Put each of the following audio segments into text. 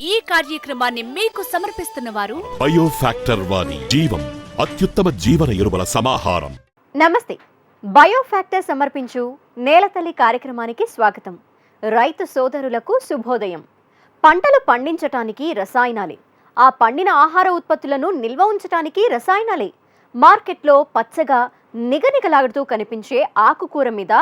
ఈ కార్యక్రమాన్ని మీకు సమర్పిస్తున్న వారు బయోఫాక్టర్ వారి జీవం అత్యుత్తమ జీవన ఎరువుల సమాహారం. నమస్తే. బయోఫ్యాక్టర్ సమర్పించు నేలతల్లి కార్యక్రమానికి స్వాగతం. రైతు సోదరులకు శుభోదయం. పంటలు పండించటానికి రసాయనాలే. ఆ పండిన ఆహార ఉత్పత్తులను నిల్వ ఉంచటానికి రసాయనాలే. మార్కెట్లో పచ్చగా నిగనిగలాడుతూ కనిపించే ఆకుకూర మీద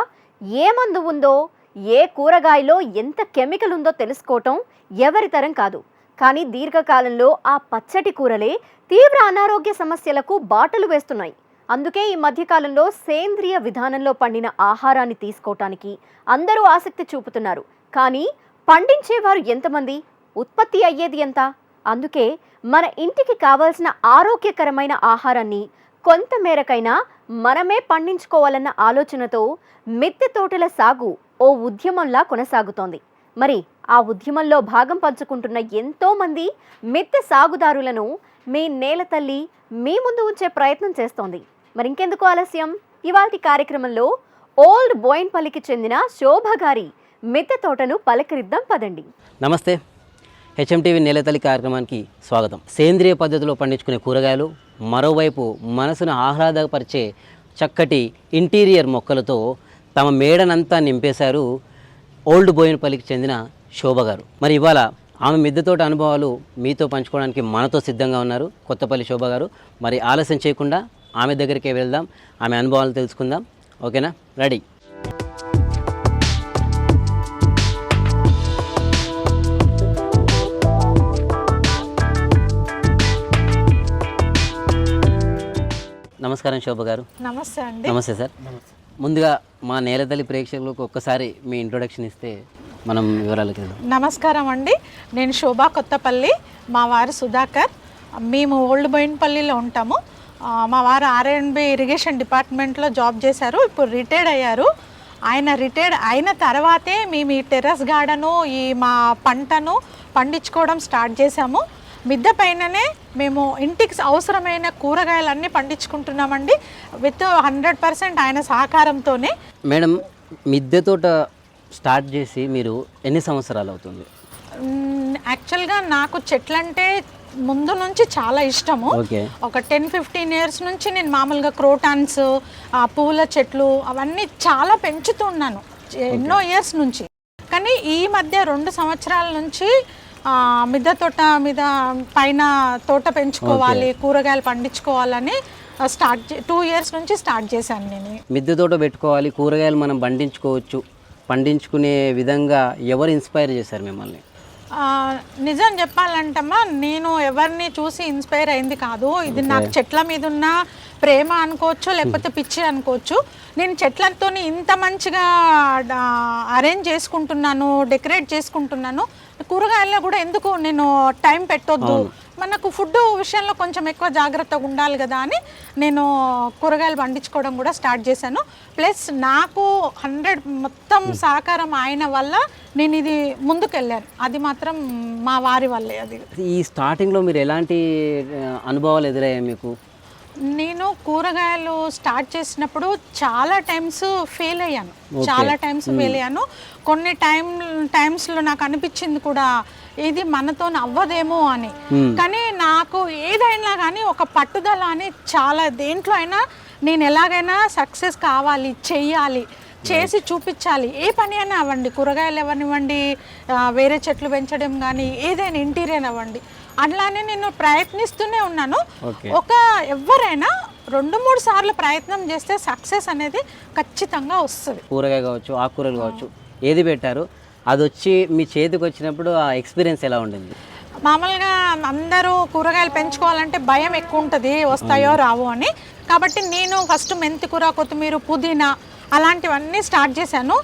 ఏ మందు ఉందో ఏ కూరగాయలో ఎంత కెమికల్ ఉందో తెలుసుకోవటం ఎవరి తరం కాదు. కానీ దీర్ఘకాలంలో ఆ పచ్చటి కూరలే తీవ్ర అనారోగ్య సమస్యలకు బాటలు వేస్తున్నాయి. అందుకే ఈ మధ్యకాలంలో సేంద్రియ విధానంలో పండిన ఆహారాన్ని తీసుకోవటానికి అందరూ ఆసక్తి చూపుతున్నారు. కానీ పండించేవారు ఎంతమంది? ఉత్పత్తి అయ్యేది ఎంత? అందుకే మన ఇంటికి కావాల్సిన ఆరోగ్యకరమైన ఆహారాన్ని కొంత మేరకైనా మనమే పండించుకోవాలన్న ఆలోచనతో మిద్దె తోటల సాగు ఓ ఉద్యమంలా కొనసాగుతోంది. మరి ఆ ఉద్యమంలో భాగం పంచుకుంటున్న ఎంతోమంది మెత్తె మిద్దె సాగుదారులను మీ నేల తల్లి మీ ముందు ఉంచే ప్రయత్నం చేస్తోంది. మరి ఇంకెందుకు ఆలస్యం? ఇవాటి కార్యక్రమంలో ఓల్డ్ బోయిన్పల్లికి చెందిన శోభ గారి మిద్దె తోటను పలకరిద్దాం పదండి. నమస్తే. హెచ్ఎంటీవీ నేలతల్లి కార్యక్రమానికి స్వాగతం. సేంద్రియ పద్ధతిలో పండించుకునే కూరగాయలు మరోవైపు మనసును ఆహ్లాదపరిచే చక్కటి ఇంటీరియర్ మొక్కలతో తమ మేడనంతా నింపేశారు ఓల్డ్ బోయినపల్లికి చెందిన శోభ గారు. మరి ఇవాళ ఆమె మిద్దెతోట అనుభవాలు మీతో పంచుకోవడానికి మనతో సిద్ధంగా ఉన్నారు కొత్తపల్లి శోభ గారు. మరి ఆలస్యం చేయకుండా ఆమె దగ్గరికే వెళ్దాం ఆమె అనుభవాలు తెలుసుకుందాం. ఓకేనా? రెడీ. నమస్కారం శోభ గారు. నమస్తే అండి. నమస్తే సార్. ముందుగా మా నేలతల్లి ప్రేక్షకులకు ఒక్కసారి మీ ఇంట్రొడక్షన్ ఇస్తే మనం వివరాలకి నమస్కారం అండి. నేను శోభా కొత్తపల్లి మా వారు సుధాకర్. మేము ఓల్డ్ బోయిన్పల్లిలో ఉంటాము. మా వారు ఆర్ఎండ్బి ఇరిగేషన్ డిపార్ట్మెంట్లో జాబ్ చేశారు ఇప్పుడు రిటైర్డ్ అయ్యారు. ఆయన రిటైర్డ్ అయిన తర్వాతే మేము ఈ టెర్రస్ గార్డెను ఈ మా పంటను పండించుకోవడం స్టార్ట్ చేశాము. మిద్దె పైననే మేము ఇంటికి అవసరమైన కూరగాయలన్నీ పండించుకుంటున్నామండి. విత్ హండ్రెడ్ పర్సెంట్ ఆయన సహకారంతోనే. మేడం మిద్దె తోట స్టార్ట్ చేసి మీరు ఎన్ని సంవత్సరాలు అవుతుంది? యాక్చువల్గా నాకు చెట్లంటే ముందు నుంచి చాలా ఇష్టము. ఒక టెన్ ఫిఫ్టీన్ ఇయర్స్ నుంచి నేను మామూలుగా క్రోటాన్స్ ఆ పూల చెట్లు అవన్నీ చాలా పెంచుతున్నాను ఎన్నో ఇయర్స్ నుంచి. కానీ ఈ మధ్య రెండు సంవత్సరాల నుంచి మిద్దె తోట మీద పైన తోట పెంచుకోవాలి కూరగాయలు పండించుకోవాలని స్టార్ట్ టూ ఇయర్స్ నుంచి స్టార్ట్ చేశాను నేను. మిద్దె తోట పెట్టుకోవాలి కూరగాయలు మనం పండించుకోవచ్చు. పండించుకునే విధంగా ఎవరు ఇన్స్పైర్ చేశారు మిమ్మల్ని? నిజం చెప్పాలంటమ్మా నేను ఎవరిని చూసి ఇన్స్పైర్ అయింది కాదు. ఇది నాకు చెట్ల మీద ఉన్న ప్రేమ అనుకోవచ్చు లేకపోతే పిచ్చి అనుకోవచ్చు. నేను చెట్లతో ఇంత మంచిగా అరేంజ్ చేసుకుంటున్నాను డెకరేట్ చేసుకుంటున్నాను. కూరగాయల్లో కూడా ఎందుకు నేను టైం పెట్టొద్దు? మనకు ఫుడ్ విషయంలో కొంచెం ఎక్కువ జాగ్రత్తగా ఉండాలి కదా అని నేను కూరగాయలు పండించుకోవడం కూడా స్టార్ట్ చేశాను. ప్లస్ నాకు హండ్రెడ్ మొత్తం సహకారం ఆయన వల్ల నేను ఇది ముందుకెళ్ళాను. అది మాత్రం మా వారి వల్లే అది. ఈ స్టార్టింగ్లో మీరు ఎలాంటి అనుభవాలు ఎదురయ్యాయి మీకు? నేను కూరగాయలు స్టార్ట్ చేసినప్పుడు చాలా టైమ్స్ ఫెయిల్ అయ్యాను. చాలా టైమ్స్ ఫెయిల్ అయ్యాను. కొన్ని టైం టైమ్స్లో నాకు అనిపించింది కూడా ఇది మనతో అవ్వదేమో అని. కానీ నాకు ఏదైనా కానీ ఒక పట్టుదల అని చాలా దేంట్లో అయినా నేను ఎలాగైనా సక్సెస్ కావాలి చెయ్యాలి చేసి చూపించాలి. ఏ పని అయినా అవ్వండి. కూరగాయలు ఇవ్వనివ్వండి వేరే చెట్లు పెంచడం కానీ ఏదైనా ఇంటీరియర్ అవ్వండి. అట్లానే నేను ప్రయత్నిస్తూనే ఉన్నాను. ఒక ఎవరైనా రెండు మూడు సార్లు ప్రయత్నం చేస్తే సక్సెస్ అనేది ఖచ్చితంగా వస్తుంది. కూరగాయ కావచ్చు ఆకుకూరలు కావచ్చు ఏది పెట్టారు అది వచ్చి మీ చేతికి వచ్చినప్పుడు ఆ ఎక్స్పీరియన్స్ ఎలా ఉండింది? మామూలుగా అందరూ కూరగాయలు పెంచుకోవాలంటే భయం ఎక్కువ ఉంటుంది వస్తాయో రావో అని. కాబట్టి నేను ఫస్ట్ మెంతి కూర కొత్తిమీర పుదీనా అలాంటివన్నీ స్టార్ట్ చేశాను.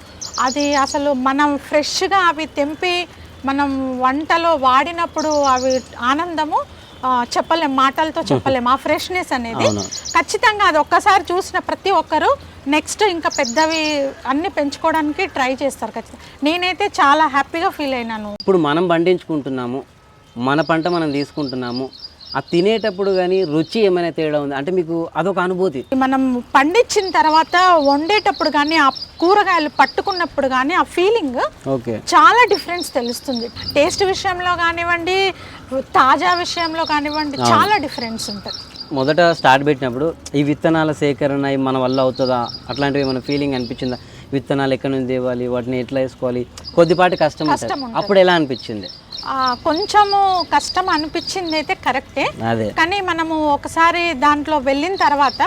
అది అసలు మనం ఫ్రెష్గా అవి తెంపి మనం వంటలో వాడినప్పుడు అవి ఆనందము చెప్పలేం మాటలతో చెప్పలేం. ఆ ఫ్రెష్నెస్ అనేది. ఖచ్చితంగా అది ఒక్కసారి చూసిన ప్రతి ఒక్కరు నెక్స్ట్ ఇంకా పెద్దవి అన్ని పెంచుకోవడానికి ట్రై చేస్తారు ఖచ్చితంగా. నేనైతే చాలా హ్యాపీగా ఫీల్ అయినాను. ఇప్పుడు మనం పండించుకుంటున్నాము మన పంట మనం తీసుకుంటున్నాము ఆ తినేటప్పుడు కానీ రుచి ఏమైనా తేడా ఉంది? అంటే మీకు అదొక అనుభూతి. మనం పండించిన తర్వాత వండేటప్పుడు కానీ ఆ కూరగాయలు పట్టుకున్నప్పుడు కానీ ఆ ఫీలింగ్ ఓకే. చాలా డిఫరెన్స్ తెలుస్తుంది. టేస్ట్ విషయంలో కానివ్వండి తాజా విషయంలో కానివ్వండి చాలా డిఫరెన్స్ ఉంటుంది. మొదట స్టార్ట్ పెట్టినప్పుడు ఈ విత్తనాల సేకరణ మన వల్ల అవుతుందా? అట్లాంటివి ఏమైనా ఫీలింగ్ అనిపించిందా? విత్తనాలు ఎక్కడి నుంచి తేవాలి? వాటిని ఎట్లా వేసుకోవాలి? కొద్దిపాటి కష్టం. అప్పుడు ఎలా అనిపించింది? కొంచెము కష్టం అనిపించింది అయితే కరెక్టే కానీ మనము ఒకసారి దాంట్లో వెళ్ళిన తర్వాత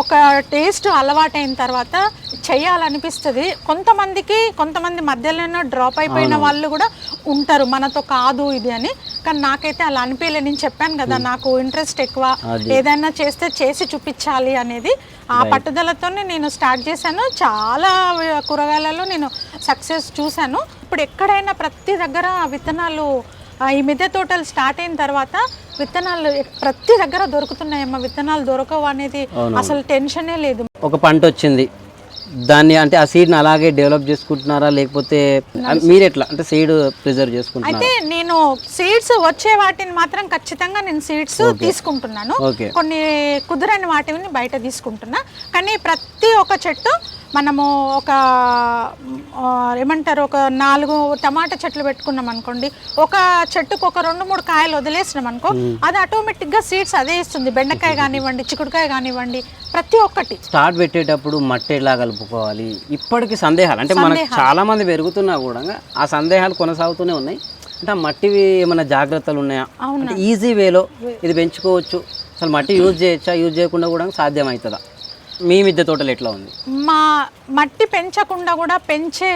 ఒక టేస్ట్ అలవాటైన తర్వాత చేయాలనిపిస్తుంది. కొంతమందికి కొంతమంది మధ్యలోనే డ్రాప్ అయిపోయిన వాళ్ళు కూడా ఉంటారు. మనతో కాదు ఇది అని. కానీ నాకైతే అలా అనిపించలేదు నేను చెప్పాను కదా నాకు ఇంట్రెస్ట్ ఎక్కువ. ఏదైనా చేస్తే చేసి చూపించాలి అనేది. ఆ పట్టుదలతోనే నేను స్టార్ట్ చేశాను. చాలా కూరగాయలలో నేను సక్సెస్ చూశాను. ఇప్పుడు ఎక్కడైనా ప్రతి దగ్గర విత్తనాలు ఈ మిద్దె తోటలు స్టార్ట్ అయిన తర్వాత విత్తనాలు ప్రతి దగ్గర దొరుకుతున్నాయమ్మా. విత్తనాలు దొరకవు అనేది అసలు టెన్షనే లేదు. ఒక పంట వచ్చింది. దాన్ని అంటే ఆ సీడ్ని అలాగే డెవలప్ చేసుకుంటున్నారా? లేకపోతే మీరు ఎట్లా? అంటే సీడ్ ప్రిజర్వ్ చేసుకుంటున్నారా? అయితే నేను సీడ్స్ వచ్చే వాటిని మాత్రం ఖచ్చితంగా నేను సీడ్స్ తీసుకుంటున్నాను. కొన్ని కుదరని వాటిని బయట తీసుకుంటున్నా. కానీ ప్రతి ఒక్క చెట్టు మనము ఒక ఏమంటారు ఒక నాలుగు టమాటా చెట్లు పెట్టుకున్నాం అనుకోండి ఒక చెట్టుకు ఒక రెండు మూడు కాయలు వదిలేసినాం అనుకో అది ఆటోమేటిక్గా సీడ్స్ అదే ఇస్తుంది. బెండకాయ కానివ్వండి చిక్కుడుకాయ కానివ్వండి ప్రతి ఒక్కటి. స్టార్ట్ పెట్టేటప్పుడు మట్టి ఎలా కలుపుకోవాలి? ఇప్పటికి సందేహాలు. అంటే మనకు చాలా మంది పెరుగుతున్నా కూడా ఆ సందేహాలు కొనసాగుతూనే ఉన్నాయి. అంటే ఆ మట్టివి ఏమైనా జాగ్రత్తలు ఉన్నాయా? ఈజీ వేలో ఇది పెంచుకోవచ్చు. అసలు మట్టి యూజ్ చేయొచ్చా? యూజ్ చేయకుండా కూడా సాధ్యం అవుతుందా మీ మిద్దె తోటలు ఎట్లా ఉంది? మా మట్టి పెంచకుండా కూడా పెంచే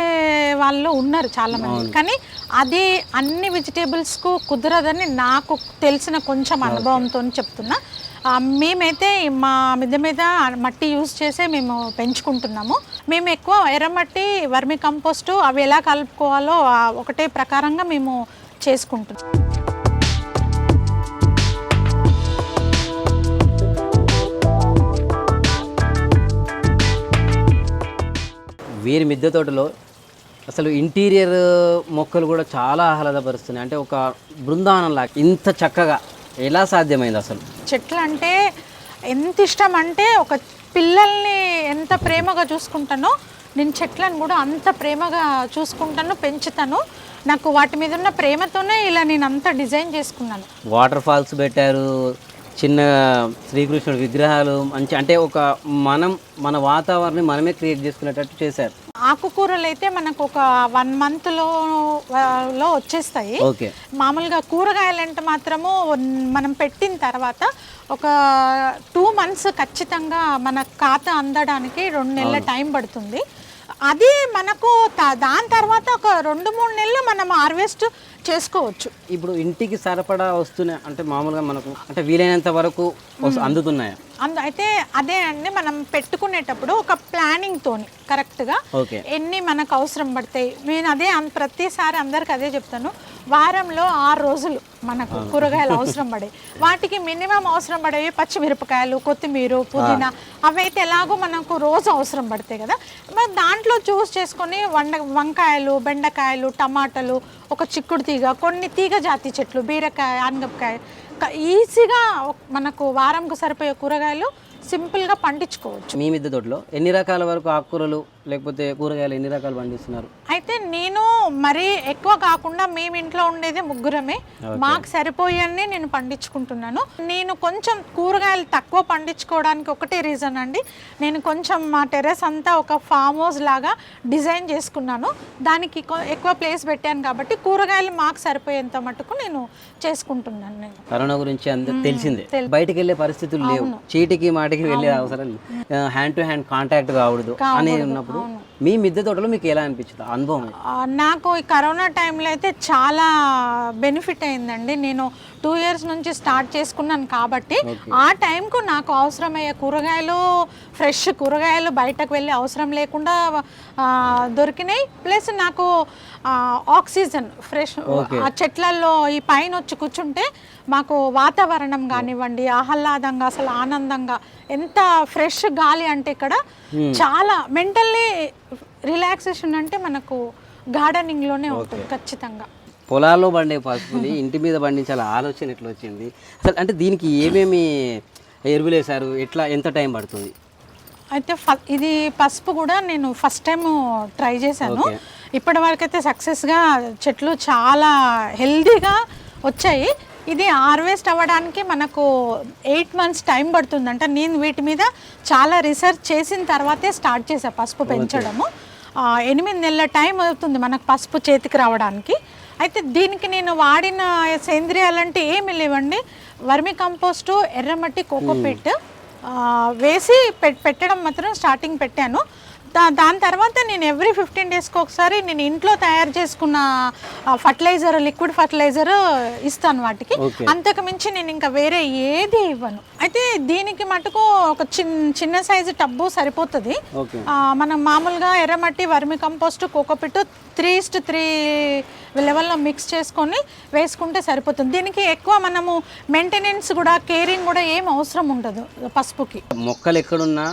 వాళ్ళు ఉన్నారు చాలా మంది కానీ అది అన్ని vegetables కు కుదరదని నాకు తెలిసిన కొంచెం అనుభవంతో చెప్తున్నా. మేమైతే మా మిద్దె మీద మట్టి యూజ్ చేసే మేము పెంచుకుంటున్నాము. మేము ఎక్కువ ఎర్రమట్టి వర్మి కంపోస్టు అవి ఎలా కలుపుకోవాలో ఒకటే ప్రకారంగా మేము చేసుకుంటున్నాం. వీరి మిద్దె తోటలో అసలు ఇంటీరియర్ మొక్కలు కూడా చాలా ఆహ్లాదపరుస్తున్నాయి. అంటే ఒక బృందావనం లాగా ఇంత చక్కగా ఎలా సాధ్యమైంది అసలు? చెట్లు అంటే ఎంత ఇష్టం అంటే ఒక పిల్లల్ని ఎంత ప్రేమగా చూసుకుంటానో నేను చెట్లను కూడా అంత ప్రేమగా చూసుకుంటాను పెంచుతాను. నాకు వాటి మీద ఉన్న ప్రేమతోనే ఇలా నేను అంత డిజైన్ చేసుకున్నాను. వాటర్ ఫాల్స్ పెట్టారు చిన్న శ్రీకృష్ణుడి విగ్రహాలు మంచి అంటే ఒక మనం మన వాతావరణం మనమే క్రియేట్ చేసుకునేటట్టు చేశారు. ఆకుకూరలు అయితే మనకు ఒక వన్ మంత్లో లో వచ్చేస్తాయి. మామూలుగా కూరగాయలు అంటే మాత్రము మనం పెట్టిన తర్వాత ఒక టూ మంత్స్ ఖచ్చితంగా మన ఖాతా అందడానికి రెండు నెలల టైం పడుతుంది. అది మనకు దాని తర్వాత ఒక రెండు మూడు నెలలు మనం హార్వెస్ట్ చేసుకోవచ్చు. ఇప్పుడు ఇంటికి సరిపడా వస్తున్నాయి అంటే మామూలుగా మనకు అంటే వీలైనంత వరకు అందుతున్నాయా? అందు అయితే అదే అండి మనం పెట్టుకునేటప్పుడు ఒక ప్లానింగ్ తోని కరెక్ట్గా. ఎన్ని మనకు అవసరం పడతాయి నేను అదే ప్రతిసారి అందరికి అదే చెప్తాను. వారంలో ఆరు రోజులు మనకు కూరగాయలు అవసరం పడే. వాటికి మినిమం అవసరం పడేవి పచ్చిమిరపకాయలు కొత్తిమీర పుదీనా అవైతే ఎలాగో మనకు రోజు అవసరం పడతాయి కదా. మరి దాంట్లో చూస్ చేసుకొని వండ వంకాయలు బెండకాయలు టమాటాలు ఒక చిక్కుడు తీగ కొన్ని తీగ జాతి చెట్లు బీరకాయ ఆనగపకాయ ఈజీగా మనకు వారంకు సరిపోయే కూరగాయలు సింపుల్గా పండించుకోవచ్చు. మీ మిద్దె తోటలో ఎన్ని రకాల వరకు ఆకుకూరలు లేకపోతే కూరగాయలు ఎన్ని రకాలు పండిస్తున్నారు? అయితే నేను మరీ ఎక్కువ కాకుండా మేము ఇంట్లో ఉండేది ముగ్గురమే. మాకు సరిపోయన్ని నేను పండించుకుంటున్నాను. నేను కొంచెం కూరగాయలు తక్కువ పండించుకోవడానికి ఒకటే రీజన్ అండి. నేను కొంచెం మా టెర్రస్ అంతా ఒక ఫామ్ హౌస్ లాగా డిజైన్ చేసుకున్నాను. దానికి ఎక్కువ ప్లేస్ పెట్టాను కాబట్టి కూరగాయలు మాకు సరిపోయేంత మటుకు నేను చేసుకుంటున్నాను నేను. కరోనా గురించి అందరికి తెలిసిందే. బయటికి వెళ్ళే పరిస్థితులు లేవు. చీటికి మాటికి వెళ్ళే అవసరం హ్యాండ్ టు హ్యాండ్ కాంటాక్ట్ కావడదు అనేది ఉన్నప్పుడు మీ మిద్దె తోటలో మీకు ఎలా అనిపించింది? అనుభవం నాకు ఈ కరోనా టైంలో అయితే చాలా బెనిఫిట్ అయిందండి. నేను టూ ఇయర్స్ నుంచి స్టార్ట్ చేసుకున్నాను కాబట్టి ఆ టైంకు నాకు అవసరమయ్యే కూరగాయలు ఫ్రెష్ కూరగాయలు బయటకు వెళ్ళి అవసరం లేకుండా దొరికినాయి. ప్లస్ నాకు ఆక్సిజన్ ఫ్రెష్ ఆ చెట్లల్లో ఈ పైన వచ్చి కూర్చుంటే మాకు వాతావరణం కానివ్వండి ఆహ్లాదంగా అసలు ఆనందంగా ఎంత ఫ్రెష్ గాలి అంటే ఇక్కడ చాలా మెంటల్లీ రిలాక్సేషన్ అంటే మనకు గార్డెనింగ్లోనే ఉంటుంది ఖచ్చితంగా. పొలాల్లో పండే పసుపుని ఇంటి మీద పండించాల ఆలోచన ఎట్లా వచ్చింది? అసలు అంటే దీనికి ఏమేమి ఎరువులు వేశారు ఎట్లా ఎంత టైం పడుతుంది? అయితే ఫ- ఇది పసుపు కూడా నేను ఫస్ట్ టైం ట్రై చేశాను. ఇప్పటి వరకు అయితే సక్సెస్గా చెట్లు చాలా హెల్దీగా వచ్చాయి. ఇది హార్వెస్ట్ అవ్వడానికి మనకు ఎయిట్ మంత్స్ టైం పడుతుంది. అంటే నేను వీటి మీద చాలా రీసెర్చ్ చేసిన తర్వాతే స్టార్ట్ చేసా పసుపు పెంచడము. ఎనిమిది నెలల టైం అవుతుంది మనకు పసుపు చేతికి రావడానికి. అయితే దీనికి నేను వాడిన సేంద్రియాలంటే ఏమి లేవండి. వర్మి కంపోస్టు ఎర్రమట్టి కోకోపిట్ వేసి పెట్- పెట్టడం మాత్రం స్టార్టింగ్ పెట్టాను. దా దాని తర్వాత నేను ఎవ్రీ ఫిఫ్టీన్ డేస్కి ఒకసారి నేను ఇంట్లో తయారు చేసుకున్న ఫర్టిలైజర్ లిక్విడ్ ఫర్టిలైజర్ ఇస్తాను వాటికి. అంతకు మించి నేను ఇంకా వేరే ఏది ఇవ్వను. అయితే దీనికి మటుకు ఒక చిన్న చిన్న సైజు టబ్బు సరిపోతుంది. మనం మామూలుగా ఎర్రమట్టి వర్మి కంపోస్ట్ కోకోపిట్ త్రీ ఇస్ట్ త్రీ లెవెల్లో మిక్స్ చేసుకొని వేసుకుంటే సరిపోతుంది. దీనికి ఎక్కువ మనము మెయింటెనెన్స్ కూడా కేరింగ్ కూడా ఏం అవసరం ఉండదు పసుపుకి. మొక్కలు ఎక్కడున్నా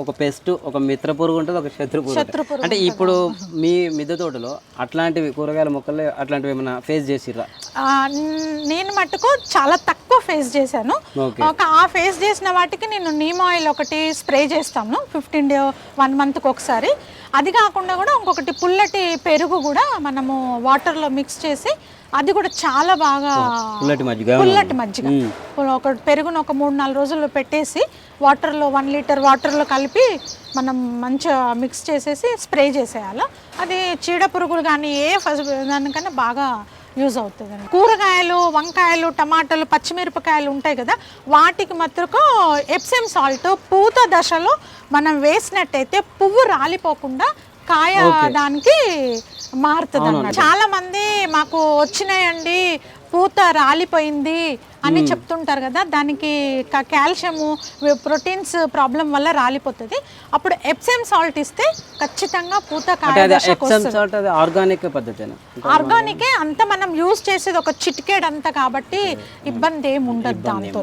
ఒక పెస్ట్ ఒక మిత్ర పురుగు ఉంటుంది ఒక శత్రు పురుగు. అంటే ఇప్పుడు మీ మిద్దె తోటలో అట్లాంటివి కూరగాయల మొక్కలు అట్లాంటివి ఏమైనా ఫేస్ చేసిర్రా? నేను మట్టుకు చాలా తక్కువ ఫేస్ చేశాను. ఒక ఆ ఫేస్ చేసిన వాటికి నేను నీమ్ ఆయిల్ ఒకటి స్ప్రే చేస్తాను ఫిఫ్టీన్ డే వన్ మంత్కి ఒకసారి. అది కాకుండా కూడా ఇంకొకటి పుల్లటి పెరుగు కూడా మనము వాటర్లో మిక్స్ చేసి అది కూడా చాలా బాగా పుల్లటి మజ్జిగ. పుల్లటి మజ్జిగ. ఒక పెరుగును ఒక మూడు నాలుగు రోజులు పెట్టేసి వాటర్లో వన్ లీటర్ వాటర్లో కలిపి మనం మంచిగా మిక్స్ చేసేసి స్ప్రే చేసేయాలి. అది చీడ పురుగులు కానీ ఏ ఫస్ట్ దానికన్నా బాగా యూజ్ అవుతుంది కూరగాయలు వంకాయలు టమాటాలు పచ్చిమిరపకాయలు ఉంటాయి కదా వాటికి మట్టుకు ఎప్సెమ్ సాల్ట్ పూత దశలో మనం వేసినట్టయితే పువ్వు రాలిపోకుండా కాయ దానికి మారుతుంది చాలా మంది మాకు వచ్చినాయండి పూత రాలిపోయింది అని చెప్తుంటారు కదా దానికి కాల్షియము ప్రోటీన్స్ ప్రాబ్లం వల్ల రాలిపోతుంది. అప్పుడు ఎప్సెమ్ సాల్ట్ ఇస్తే ఖచ్చితంగా పూత ఆర్గానిక్ పద్ధతేనా? ఆర్గానికే అంత మనం యూజ్ చేసేది ఒక చిటికేడ్ అంత కాబట్టి ఇబ్బంది ఏమి ఉండదు దాంతో.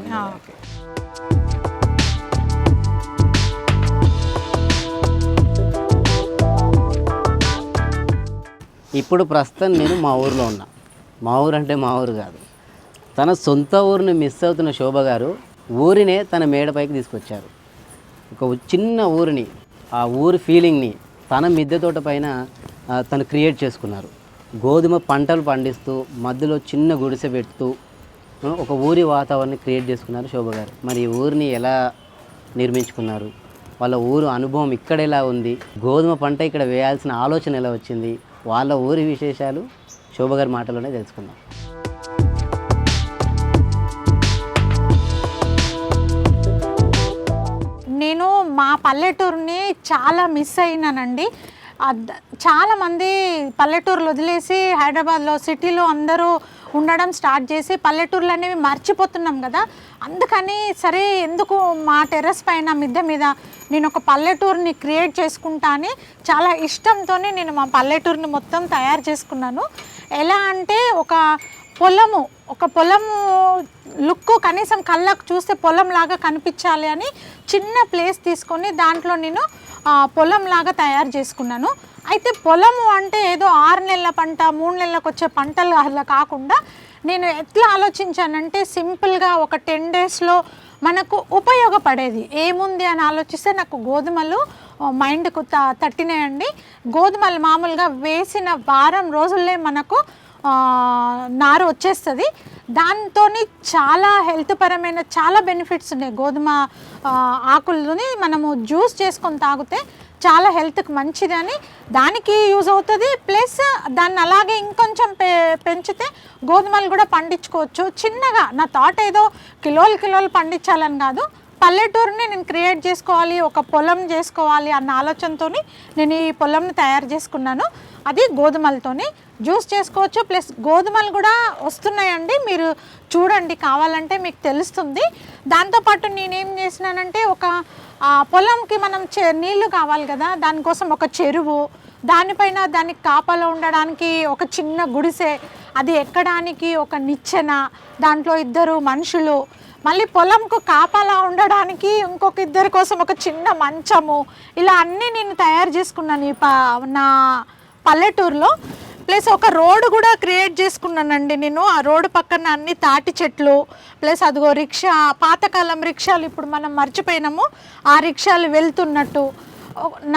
ఇప్పుడు ప్రస్తుతం నేను మా ఊరిలో ఉన్నా. మా ఊరు అంటే మా ఊరు కాదు. తన సొంత ఊరిని మిస్ అవుతున్న శోభ గారు ఊరినే తన మేడపైకి తీసుకొచ్చారు. ఒక చిన్న ఊరిని ఆ ఊరి ఫీలింగ్ని తన మిద్దె తోట పైన తను క్రియేట్ చేసుకున్నారు. గోధుమ పంటలు పండిస్తూ మధ్యలో చిన్న గుడిసె పెడుతూ ఒక ఊరి వాతావరణం క్రియేట్ చేసుకున్నారు శోభ గారు. మరి ఈ ఊరిని ఎలా నిర్మించుకున్నారు? వాళ్ళ ఊరు అనుభవం ఇక్కడ ఎలా ఉంది? గోధుమ పంట ఇక్కడ వేయాల్సిన ఆలోచన ఎలా వచ్చింది? వాళ్ళ ఊరి విశేషాలు శోభ గారి మాటలోనే తెలుసుకుందాం. నేను మా పల్లెటూరుని చాలా మిస్ అయినానండి. చాలామంది పల్లెటూరులు వదిలేసి హైదరాబాద్లో సిటీలో అందరూ ఉండడం స్టార్ట్ చేసి పల్లెటూర్లు అనేవి మర్చిపోతున్నాం కదా. అందుకని సరే ఎందుకు మా టెర్రస్ పైన మిద్దె మీద నేను ఒక పల్లెటూరుని క్రియేట్ చేసుకుంటా అని చాలా ఇష్టంతోనే నేను మా పల్లెటూరుని మొత్తం తయారు చేసుకున్నాను. ఎలా అంటే ఒక పొలము ఒక పొలము లుక్ కనీసం కళ్ళకు చూస్తే పొలం లాగా కనిపించాలి అని చిన్న ప్లేస్ తీసుకొని దాంట్లో నేను పొలం లాగా తయారు చేసుకున్నాను. అయితే పొలము అంటే ఏదో ఆరు నెలల పంట మూడు నెలలకు వచ్చే పంటలు అలా కాకుండా నేను ఎట్లా ఆలోచించానంటే సింపుల్గా ఒక టెన్ డేస్లో మనకు ఉపయోగపడేది. ఏముంది అని ఆలోచిస్తే నాకు గోధుమలు మైండ్కు త తట్టినాయండి. గోధుమలు మామూలుగా వేసిన వారం రోజుల్లే మనకు నారు వచ్చేస్తుంది. దాంతో చాలా హెల్త్ పరమైన చాలా బెనిఫిట్స్ ఉన్నాయి. గోధుమ ఆకులని మనము జ్యూస్ చేసుకొని తాగితే చాలా హెల్త్కి మంచిదని దానికి యూజ్ అవుతుంది. ప్లస్ దాన్ని అలాగే ఇంకొంచెం పె పెంచితే గోధుమలు కూడా పండించుకోవచ్చు. చిన్నగా నా థాట్ ఏదో కిలోలు కిలోలు పండించాలని కాదు. పల్లెటూరుని నేను క్రియేట్ చేసుకోవాలి ఒక పొలం చేసుకోవాలి అన్న ఆలోచనతో నేను ఈ పొలంని తయారు చేసుకున్నాను. అది గోధుమలతోని. జ్యూస్ చేసుకోవచ్చు. ప్లస్ గోధుమలు కూడా వస్తున్నాయండి. మీరు చూడండి కావాలంటే మీకు తెలుస్తుంది. దాంతోపాటు నేనేం చేసినానంటే ఒక పొలంకి మనం చె నీళ్ళు కావాలి కదా దానికోసం ఒక చెరువు దానిపైన దానికి కాపలా ఉండడానికి ఒక చిన్న గుడిసె అది ఎక్కడానికి ఒక నిచ్చెన దాంట్లో ఇద్దరు మనుషులు మళ్ళీ పొలంకు కాపలా ఉండడానికి ఇంకొక ఇద్దరి కోసం ఒక చిన్న మంచము ఇలా అన్నీ నేను తయారు చేసుకున్నాను ఈ నా పల్లెటూరులో. ప్లస్ ఒక రోడ్ కూడా క్రియేట్ చేసుకున్నానండి నేను. ఆ రోడ్డు పక్కన అన్ని తాటి చెట్లు ప్లస్ అదిగో రిక్షా పాతకాలం రిక్షాలు ఇప్పుడు మనం మర్చిపోయినాము. ఆ రిక్షాలు వెళ్తున్నట్టు.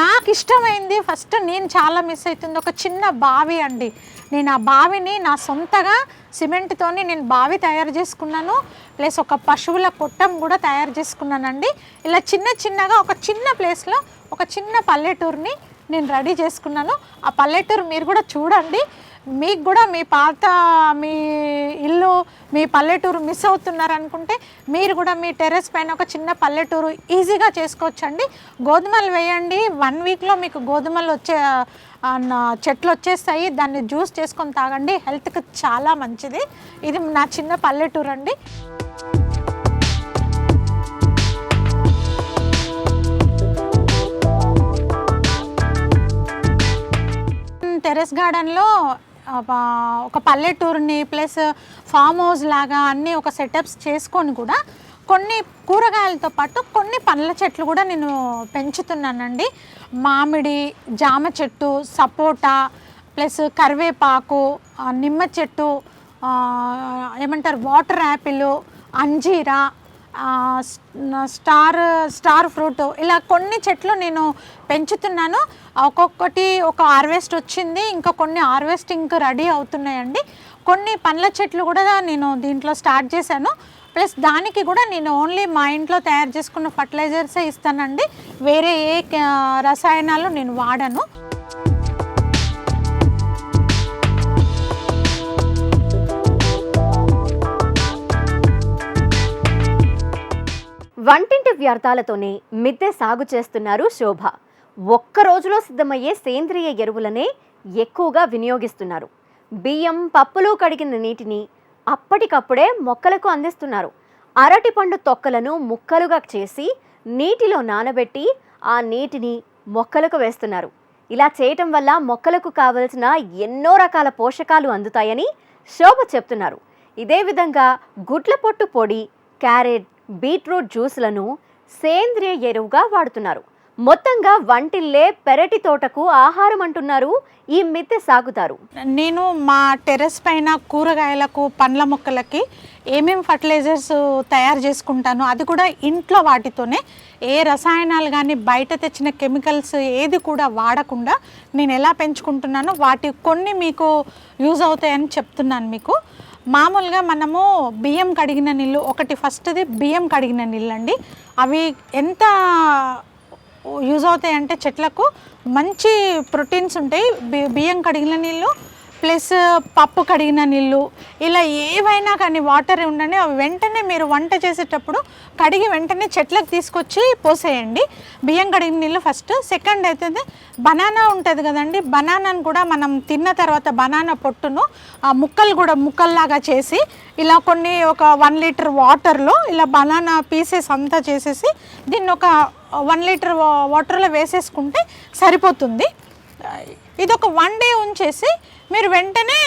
నాకు ఇష్టమైంది ఫస్ట్ నేను చాలా మిస్ అవుతుంది. ఒక చిన్న బావి అండి. నేను ఆ బావిని నా సొంతగా సిమెంట్తోని నేను బావి తయారు చేసుకున్నాను. ప్లస్ ఒక పశువుల కొట్టం కూడా తయారు చేసుకున్నానండి. ఇలా చిన్న చిన్నగా ఒక చిన్న ప్లేస్లో ఒక చిన్న పల్లెటూరుని నేను రెడీ చేసుకున్నాను. ఆ పల్లెటూరు మీరు కూడా చూడండి. మీకు కూడా మీ పాత మీ ఇల్లు మీ పల్లెటూరు మిస్ అవుతున్నారు అనుకుంటే మీరు కూడా మీ టెర్రస్ పైన ఒక చిన్న పల్లెటూరు ఈజీగా చేసుకోవచ్చండి. గోధుమలు వేయండి. వన్ వీక్లో మీకు గోధుమలు వచ్చే నా- చెట్లు వచ్చేస్తాయి. దాన్ని జ్యూస్ చేసుకొని తాగండి. హెల్త్కి చాలా మంచిది. ఇది నా చిన్న పల్లెటూరు అండి టెరెస్ గార్డెన్లో ఒక పల్లెటూరుని ప్లస్ ఫామ్ హౌస్ లాగా అన్నీ ఒక సెటప్స్ చేసుకొని కూడా కొన్ని కూరగాయలతో పాటు కొన్ని పండ్ల చెట్లు కూడా నేను పెంచుతున్నానండి. మామిడి జామ చెట్టు సపోటా ప్లస్ కరివేపాకు నిమ్మ చెట్టు ఏమంటారు వాటర్ యాపిల్ అంజీరా స్టార్ స్టార్ ఫ్రూట్ ఇలా కొన్ని చెట్లు నేను పెంచుతున్నాను. ఒక్కొక్కటి ఒక హార్వెస్ట్ వచ్చింది ఇంకా కొన్ని హార్వెస్ట్ ఇంకా రెడీ అవుతున్నాయండి. కొన్ని పండ్ల చెట్లు కూడా నేను దీంట్లో స్టార్ట్ చేశాను. ప్లస్ దానికి కూడా నేను ఓన్లీ మా ఇంట్లో తయారు చేసుకున్న ఫర్టిలైజర్సే ఇస్తానండి. వేరే ఏ రసాయనాలు నేను వాడను. వంటింటి వ్యర్థాలతోనే మిద్దె సాగు చేస్తున్నారు శోభ. ఒక్క రోజులో సిద్ధమయ్యే సేంద్రియ ఎరువులనే ఎక్కువగా వినియోగిస్తున్నారు. బియ్యం పప్పులు కడిగిన నీటిని అప్పటికప్పుడే మొక్కలకు అందిస్తున్నారు. అరటిపండు తొక్కలను ముక్కలుగా చేసి నీటిలో నానబెట్టి ఆ నీటిని మొక్కలకు వేస్తున్నారు. ఇలా చేయటం వల్ల మొక్కలకు కావలసిన ఎన్నో రకాల పోషకాలు అందుతాయని శోభ చెప్తున్నారు. ఇదే విధంగా గుడ్ల పొట్టు పొడి క్యారెట్ బీట్రూట్ జ్యూస్లను సేంద్రియ ఎరువుగా వాడుతున్నారు. మొత్తంగా వంటిల్లే పెరటి తోటకు ఆహారం అంటున్నారు ఈ మిద్దె సాగుతారు. నేను మా టెర్రస్ పైన కూరగాయలకు పండ్ల మొక్కలకి ఏమేం ఫర్టిలైజర్స్ తయారు చేసుకుంటాను అది కూడా ఇంట్లో వాటితోనే. ఏ రసాయనాలు కానీ బయట తెచ్చిన కెమికల్స్ ఏది కూడా వాడకుండా నేను ఎలా పెంచుకుంటున్నానో వాటి కొన్ని మీకు యూజ్ అవుతాయని చెప్తున్నాను మీకు. మామూలుగా మనము బియ్యం కడిగిన నీళ్ళు ఒకటి ఫస్ట్ది బియ్యం కడిగిన నీళ్ళు అండి అవి ఎంత యూజ్ అవుతాయి అంటే చెట్లకు మంచి ప్రోటీన్స్ ఉంటాయి. బి- బియ్యం కడిగిన నీళ్ళు ప్లస్ పప్పు కడిగిన నీళ్ళు ఇలా ఏవైనా కానీ వాటర్ ఉండండి అవి వెంటనే మీరు వంట చేసేటప్పుడు కడిగి వెంటనే చెట్లకు తీసుకొచ్చి పోసేయండి. బియ్యం కడిగిన నీళ్ళు ఫస్ట్. సెకండ్ అయితే బనానా ఉంటుంది కదండి బనానాను కూడా మనం తిన్న తర్వాత బనానా పొట్టును ఆ ముక్కలు కూడా ముక్కల్లాగా చేసి ఇలా కొన్ని ఒక వన్ లీటర్ వాటర్లో ఇలా బనానా పీసెస్ అంతా చేసేసి దీన్ని ఒక వన్ లీటర్ వాటర్లో వేసేసుకుంటే సరిపోతుంది. ఇది ఒక వన్ డే ఉంచేసి మీరు వెంటనే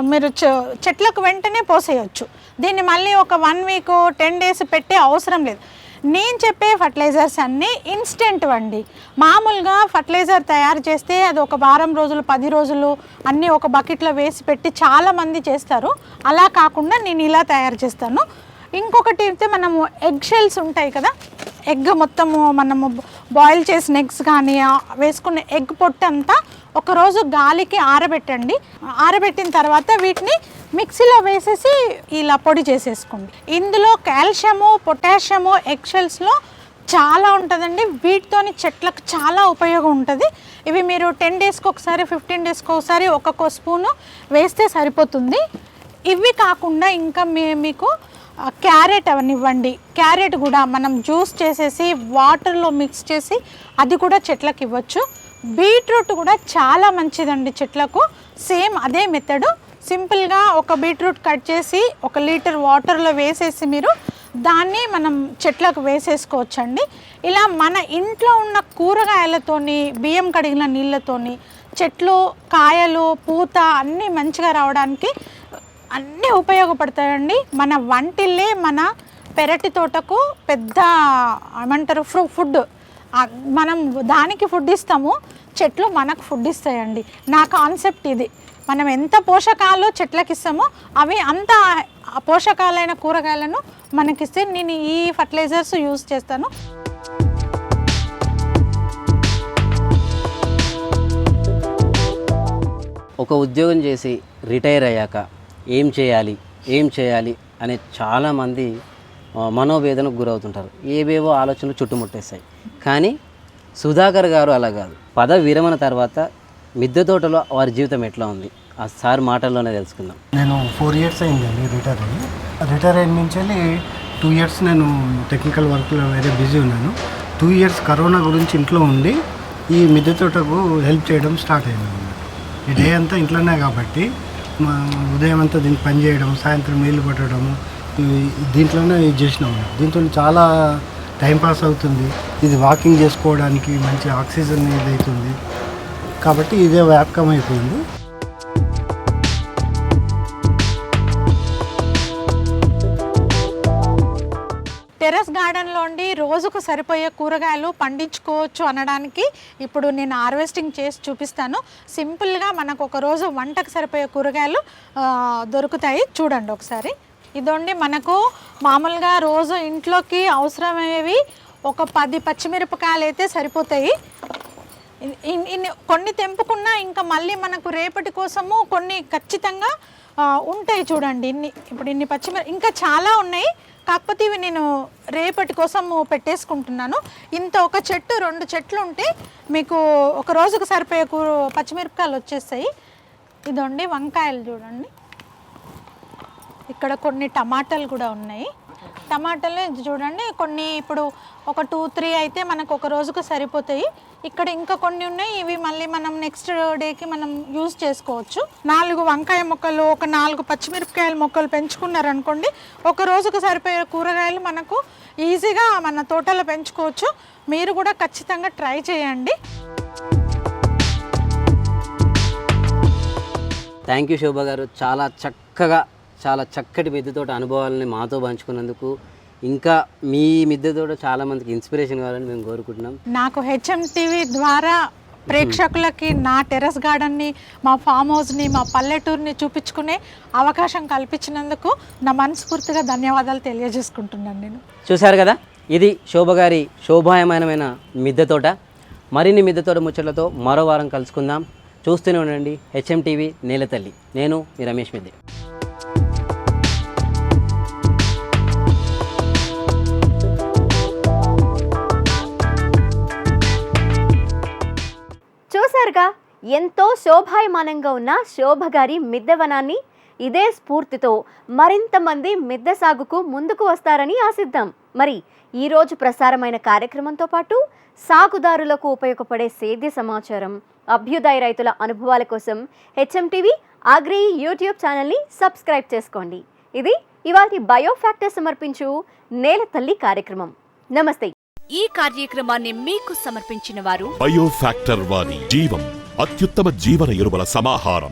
మీరు చె- చెట్లకు వెంటనే పోసేయచ్చు. దీన్ని మళ్ళీ ఒక వన్ వీక్ టెన్ డేస్ పెట్టే అవసరం లేదు. నేను చెప్పే ఫర్టిలైజర్స్ అన్నీ ఇన్స్టెంట్ అండి మామూలుగా ఫర్టిలైజర్ తయారు చేస్తే అది ఒక వారం రోజులు పది రోజులు అన్నీ ఒక బకెట్లో వేసి పెట్టి చాలామంది చేస్తారు. అలా కాకుండా నేను ఇలా తయారు చేస్తాను. ఇంకొకటి అయితే మనము ఎగ్ షెల్స్ ఉంటాయి కదా ఎగ్ మొత్తము మనము బాయిల్ చేసిన ఎగ్స్ కానీ వేసుకున్న ఎగ్ పొట్టు అంతా ఒకరోజు గాలికి ఆరబెట్టండి. ఆరబెట్టిన తర్వాత వీటిని మిక్సీలో వేసేసి ఇలా పొడి చేసేసుకోండి. ఇందులో కాల్షియము పొటాషియము ఎక్సెల్స్లో చాలా ఉంటుందండి. వీటితోని చెట్లకు చాలా ఉపయోగం ఉంటుంది. ఇవి మీరు టెన్ డేస్కి ఒకసారి ఫిఫ్టీన్ డేస్కి ఒకసారి ఒక్కొక్క స్పూను వేస్తే సరిపోతుంది. ఇవి కాకుండా ఇంకా మీ మీకు క్యారెట్ అవనివ్వండి. క్యారెట్ కూడా మనం జ్యూస్ చేసేసి వాటర్లో మిక్స్ చేసి అది కూడా చెట్లకు ఇవ్వచ్చు. బీట్రూట్ కూడా చాలా మంచిదండి చెట్లకు. సేమ్ అదే మెథడు సింపుల్గా ఒక బీట్రూట్ కట్ చేసి ఒక లీటర్ వాటర్లో వేసేసి మీరు దాన్ని మనం చెట్లకు వేసేసుకోవచ్చండి. ఇలా మన ఇంట్లో ఉన్న కూరగాయలతోని బియ్యం కడిగిన నీళ్ళతోని చెట్లు కాయలు పూత అన్నీ మంచిగా రావడానికి అన్నీ ఉపయోగపడతాయండి. మన వంటిల్లే మన పెరటి తోటకు పెద్ద ఏమంటారు ఫ్రూ ఫుడ్ మనం దానికి ఫుడ్ ఇస్తాము చెట్లు మనకు ఫుడ్ ఇస్తాయండి. నా కాన్సెప్ట్ ఇది. మనం ఎంత పోషకాలు చెట్లకి ఇస్తామో అవి అంత పోషకాలైన కూరగాయలను మనకిస్తే నేను ఈ ఫర్టిలైజర్స్ యూజ్ చేస్తాను. ఒక ఉద్యోగం చేసి రిటైర్ అయ్యాక ఏం చేయాలి ఏం చేయాలి అనే చాలామంది మనోవేదనకు గురవుతుంటారు. ఏవేవో ఆలోచనలు చుట్టుముట్టేస్తాయి కానీ సుధాకర్ గారు అలా కాదు. పద విరమణ తర్వాత మిద్దె తోటలో వారి జీవితం ఎట్లా ఉంది? ఆ సార్ మాటల్లోనే తెలుసుకుందాం. నేను ఫోర్ ఇయర్స్ అయిందండి రిటైర్ అయ్యి. రిటైర్ అయిన నుంచి టూ ఇయర్స్ నేను టెక్నికల్ వర్క్లో వేరే బిజీ ఉన్నాను. టూ ఇయర్స్ కరోనా గురించి ఇంట్లో ఉండి ఈ మిద్దె తోటకు హెల్ప్ చేయడం స్టార్ట్ అయింది ఈ డే అంతా ఇంట్లోనే కాబట్టి మా ఉదయం అంతా దీనికి పని చేయడం సాయంత్రం నీళ్ళు పట్టడం దీంట్లోనే ఇది చేసినాం. దీంతో చాలా టైం పాస్ అవుతుంది. ఇది వాకింగ్ చేసుకోవడానికి మంచి ఆక్సిజన్ ఇది అవుతుంది. కాబట్టి ఇదే వ్యాపకం అయిపోయింది. టెర్రస్ గార్డెన్లో ఉండి రోజుకు సరిపోయే కూరగాయలు పండించుకోవచ్చు అనడానికి ఇప్పుడు నేను హార్వెస్టింగ్ చేసి చూపిస్తాను. సింపుల్గా మనకు ఒక రోజు వంటకు సరిపోయే కూరగాయలు దొరుకుతాయి. చూడండి ఒకసారి. ఇదండి మనకు మామూలుగా రోజు ఇంట్లోకి అవసరమయ్యేవి ఒక పది పచ్చిమిరపకాయలు అయితే సరిపోతాయి ఇన్ని కొన్ని తెంపుకున్నా ఇంకా మళ్ళీ మనకు రేపటి కోసము కొన్ని ఖచ్చితంగా ఉంటాయి చూడండి. ఇన్ని ఇప్పుడు ఇన్ని పచ్చిమిర ఇంకా చాలా ఉన్నాయి. కాకపోతే ఇవి నేను రేపటి కోసము పెట్టేసుకుంటున్నాను. ఇంత ఒక చెట్టు రెండు చెట్లు ఉంటే మీకు ఒక రోజుకు సరిపోయే కూ పచ్చిమిరపకాయలు వచ్చేస్తాయి. ఇదండి వంకాయలు చూడండి. ఇక్కడ కొన్ని టమాటాలు కూడా ఉన్నాయి. టమాటాలు చూడండి కొన్ని ఇప్పుడు ఒక టూ త్రీ అయితే మనకు ఒక రోజుకు సరిపోతాయి. ఇక్కడ ఇంకా కొన్ని ఉన్నాయి ఇవి మళ్ళీ మనం నెక్స్ట్ డేకి మనం యూజ్ చేసుకోవచ్చు. నాలుగు వంకాయ మొక్కలు ఒక నాలుగు పచ్చిమిరపకాయల మొక్కలు పెంచుకున్నారనుకోండి ఒక రోజుకు సరిపోయే కూరగాయలు మనకు ఈజీగా మన తోటలో పెంచుకోవచ్చు. మీరు కూడా ఖచ్చితంగా ట్రై చేయండి. థ్యాంక్ యూ శోభ గారు. చాలా చక్కగా చాలా చక్కటి మిద్దె తోట అనుభవాలని మాతో పంచుకున్నందుకు ఇంకా మీ మిద్దె తోట చాలా మందికి ఇన్స్పిరేషన్ కావాలని మేము కోరుకుంటున్నాం. నాకు హెచ్ఎం టీవీ ద్వారా ప్రేక్షకులకి నా టెర్రస్ గార్డెన్ని మా ఫామ్ హౌస్ని మా పల్లెటూరుని చూపించుకునే అవకాశం కల్పించినందుకు నా మనస్ఫూర్తిగా ధన్యవాదాలు తెలియజేసుకుంటున్నాను నేను. చూశారు కదా? ఇది శోభ గారి శోభాయమానమైన మిద్దె తోట మరిన్ని మిద్దె తోట ముచ్చట్లతో మరో వారం కలుసుకుందాం. చూస్తూనే ఉండండి హెచ్ఎం టీవీ నేలతల్లి. నేను మీ రమేష్ మిద్దె. చూశారుగా ఎంతో శోభాయమానంగా ఉన్న శోభ గారి మిద్దెవనాన్ని ఇదే స్ఫూర్తితో మరింత మంది మిద్దె సాగుకు ముందుకు వస్తారని ఆశిద్దాం. మరి ఈరోజు ప్రసారమైన కార్యక్రమంతో పాటు సాగుదారులకు ఉపయోగపడే సేద్య సమాచారం అభ్యుదయ రైతుల అనుభవాల కోసం హెచ్ఎం టీవీ అగ్రి యూట్యూబ్ ఛానల్ని సబ్స్క్రైబ్ చేసుకోండి. ఇది ఇవాటి బయోఫ్యాక్టర్ సమర్పించు నేల తల్లి కార్యక్రమం. నమస్తే. ఈ కార్యక్రమాన్ని మీకు సమర్పించిన వారు బయోఫాక్టర్ వారి జీవం అత్యుత్తమ జీవన ఎరువుల సమాహారం.